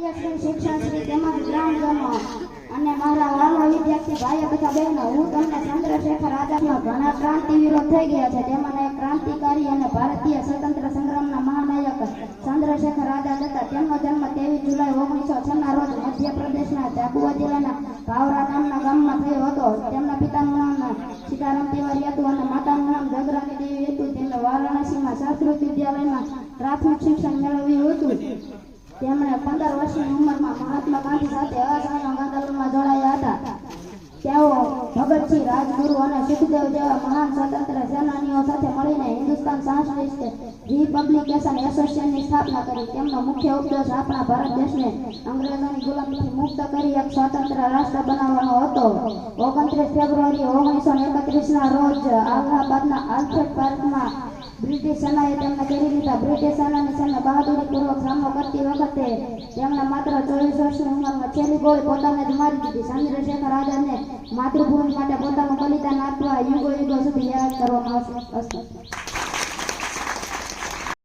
શ્રી શિક્ષણ શ્રી તેમજ ગ્રામજનો અને ભારતીય સ્વતંત્ર સંગ્રામના મહાનાયક ચંદ્રશેખર આઝાદ હતા. તેમનો જન્મ ત્રેવીસ જુલાઈ ઓગણીસો છના રોજ મધ્યપ્રદેશના ઝાબુઆ જિલ્લાના ગામમાં થયો હતો. તેમના પિતાનું નામ તિવારી હતું અને માતાનું નામ જગરાની દેવી હતું. તેમણે વારાણસીમાં સંસ્કૃત વિદ્યાલયમાં પ્રાથમિક શિક્ષણ મેળવ્યું હતું. તેમણે પંદર વર્ષની ઉંમરમાં મહાત્મા ગાંધી સાથે અસહયોગ આંદોલનમાં જોડાયા હતા. તેઓ ભગતસિંહ રાજગુરુ અને સુખદેવ જેવા મહાન સ્વતંત્ર હિન્દુસ્તાન સોશિયલિસ્ટ રિપબ્લિકેશન એસોસિએશનની સ્થાપના કરી. તેમનો મુખ્ય ઉદ્દેશ આપણા ભારત દેશને અંગ્રેજોની ગુલામીથી મુક્ત કરી એક સ્વતંત્ર રાષ્ટ્ર બનાવવાનો હતો. ઓગણત્રીસ ફેબ્રુઆરી ઓગણીસો એકત્રીસના રોજ અલ્હાબાદના આલ્ફ્રેડ પાર્કમાં બ્રિટિશ સેનાએ તેમને ઘેરી લીધા. બ્રિટિશ સેનાની સામે બહાદુરીપૂર્વક સામનો કરતી વખતે તેમણે માત્ર ચોવીસ વર્ષની ઉંમરમાં છેલ્લી ગોળી પોતાને જ મારી દીધી. ચંદ્રશેખર આઝાદને માતૃભૂમિ માટે પોતાનું બલિદાન આપવા યુગો યુગો સુધી યાદ કરવામાં આવશે.